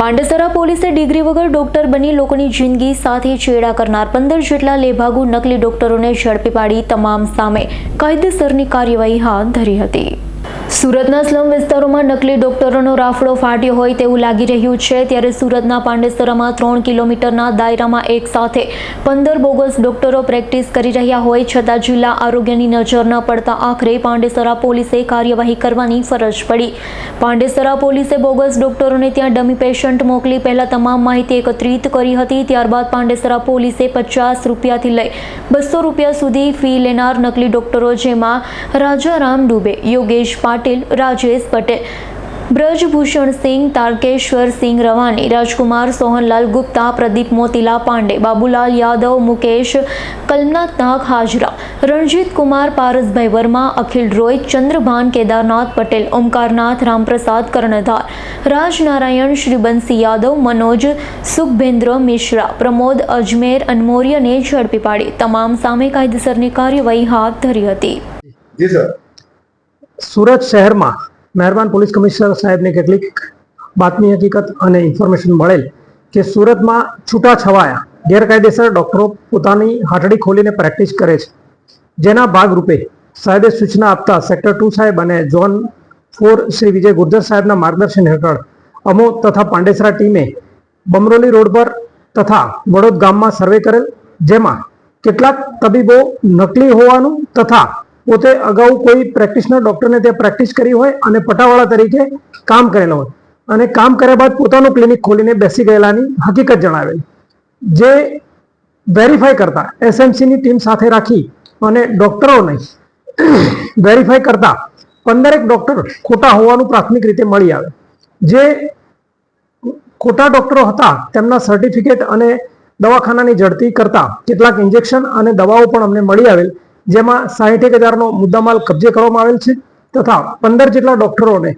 પાંડેસરા પોલીસે ડિગ્રી વગર ડોક્ટર બની લોકોની જિંદગી સાથે ચેડા કરનાર પંદર જેટલા લેભાગુ નકલી ડોક્ટરોને ઝડપી પાડી તમામ સામે કાયદેસરની કાર્યવાહી હાથ ધરી હતી. સુરતના સ્લમ વિસ્તારોમાં નકલી ડોક્ટરોનો રાફડો ફાટ્યો હોય તેવું લાગી રહ્યું છે. ત્યારે સુરતના પાંડેસરામાં ત્રણ કિલોમીટરના દાયરામાં એક સાથે પંદર બોગસ ડોક્ટરો પ્રેક્ટિસ કરી રહ્યા હોય, છતાં જિલ્લા આરોગ્યની નજર ન પડતા આખરે પાંડેસરા પોલીસે કાર્યવાહી કરવાની ફરજ પડી. પાંડેસરા પોલીસે બોગસ ડોક્ટરોને ત્યાં ડમી પેશન્ટ મોકલી પહેલાં તમામ માહિતી એકત્રિત કરી હતી. ત્યારબાદ પાંડેસરા પોલીસે પચાસ રૂપિયાથી લઈ બસો રૂપિયા સુધી ફી લેનાર નકલી ડોક્ટરો જેમાં રાજારામ ડુબે, યોગેશ પાટીલ રાજેશ પટેલ, બ્રજભૂષણ સિંહ, તારકેશ્વર સિંહ રવાની રાજકુમાર સોહનલાલ ગુપ્તા, પ્રદીપ મોતીલા પાંડે, બાબુલાલ યાદવ, મુકેશ કલમનાથ નાગ હાજરા, રણજીત કુમાર, પારસભાઈ વર્મા, અખિલ રોય ચંદ્રભાન કેદારનાથ પટેલ, ઓમકારનાથ, રામપ્રસાદ કર્ણધાર, રાજનારાયણ શ્રીબંશી યાદવ, મનોજ, સુખભેન્દ્ર મિશ્રા, પ્રમોદ અજમેર અનમોર્યને ઝડપી પાડી, તમામ સામે કાયદેસરની કાર્યવાહી હાથ ધરી હતી. સુરત શહેરમાં મહેરબાન પોલીસ કમિશનર સાહેબને કેટલીક બાતમી હકીકત અને ઇન્ફોર્મેશન મળેલ કે સુરતમાં છૂટાછવાયા ગેરકાયદેસર ડોક્ટરો પોતાની હાટડી ખોલીને પ્રેક્ટિસ કરે છે. જેના ભાગરૂપે સાહેબે સૂચના આપતા સેક્ટર ટુ સાહેબ અને ઝોન ફોર શ્રી વિજય ગુર્જર સાહેબના માર્ગદર્શન હેઠળ અમો તથા પાંડેસરા ટીમે બમરોલી રોડ પર તથા વડોદ ગામમાં સર્વે કરેલ, જેમાં કેટલાક તબીબો નકલી હોવાનું તથા પોતે અગાઉ કોઈ પ્રેક્ટિશનર, ડૉક્ટરને ત્યાં પ્રેક્ટિસ કરી હોય અને પટાવાળા તરીકે કામ કરેલો હોય. અને કામ કર્યા બાદ પોતાનું ક્લિનિક ખોલીને બેસી ગયેલાની હકીકત જણાવેલી જે વેરીફાઈ કરતા, એસએમસીની ટીમ સાથે રાખી અને ડોક્ટરોને વેરીફાઈ કરતા પંદરેક ડોક્ટર ખોટા હોવાનું પ્રાથમિક રીતે મળી આવે. જે ખોટા ડોક્ટરો હતા, તેમના સર્ટિફિકેટ અને દવાખાનાની ઝડપી કરતા કેટલાક ઇન્જેક્શન અને દવાઓ પણ અમને મળી આવેલ જેમાં સાહીઠ હજારનો મુદ્દામાલ કબજે કરવામાં આવેલ છે તથા પંદર જેટલા ડોક્ટરોને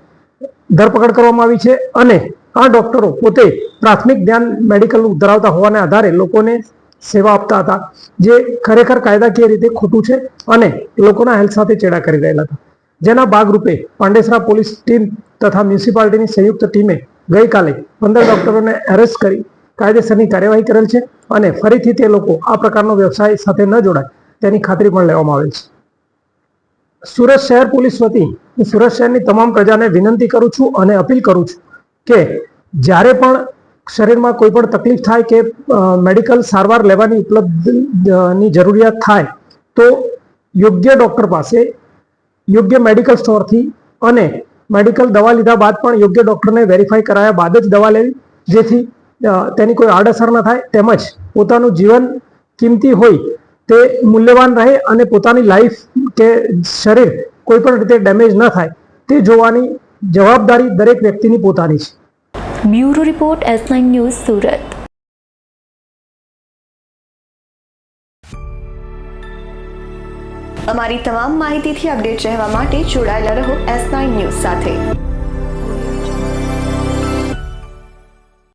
ધરપકડ કરવામાં આવી છે અને આ ડોક્ટરો પોતે પ્રાથમિક ધ્યાન મેડિકલનું ધરાવતા હોવાને આધારે લોકોને સેવા આપતા હતા, જે ખરેખર કાયદાકીય રીતે ખોટું છે અને લોકોના હેલ્થ સાથે ચેડા કરી રહેલા હતા. જેના ભાગરૂપે પાંડેસરા પોલીસ ટીમ તથા મ્યુનિસિપાલિટીની સંયુક્ત ટીમે ગઈકાલે પંદર ડોક્ટરોને એરેસ્ટ કરી કાયદેસરની કાર્યવાહી કરેલ છે અને ફરીથી તે લોકો આ પ્રકારનો વ્યવસાય સાથે ન જોડાય. તેની ખાતરી પણ લેવામાં આવેલ છે. સુરત શહેર પોલીસ વતી હું સુરત શહેરની તમામ પ્રજાને વિનંતી કરું છું અને અપીલ કરું છું કે જ્યારે પણ શરીરમાં કોઈ પણ તકલીફ થાય કે મેડિકલ સારવાર લેવાની ઉપલબ્ધની જરૂરિયાત થાય, તો યોગ્ય ડૉક્ટર પાસે, યોગ્ય મેડિકલ સ્ટોરથી અને મેડિકલ દવા લીધા બાદ પણ યોગ્ય ડૉક્ટરને વેરીફાઈ કરાયા બાદ જ દવા લેવી, જેથી તેની કોઈ આડઅસર ન થાય, તેમજ પોતાનું જીવન કિંમતી હોય તે મૂલ્યવાન રહે અને પોતાની લાઈફ કે શરીર કોઈ પણ રીતે ડેમેજ ન થાય તે જોવાની જવાબદારી દરેક વ્યક્તિની પોતાની છે. Bureau report S nine news Surat. અમારી તમામ માહિતીથી અપડેટ રહેવા માટે જોડાયેલા રહો એસ નાઇન ન્યૂઝ સાથે.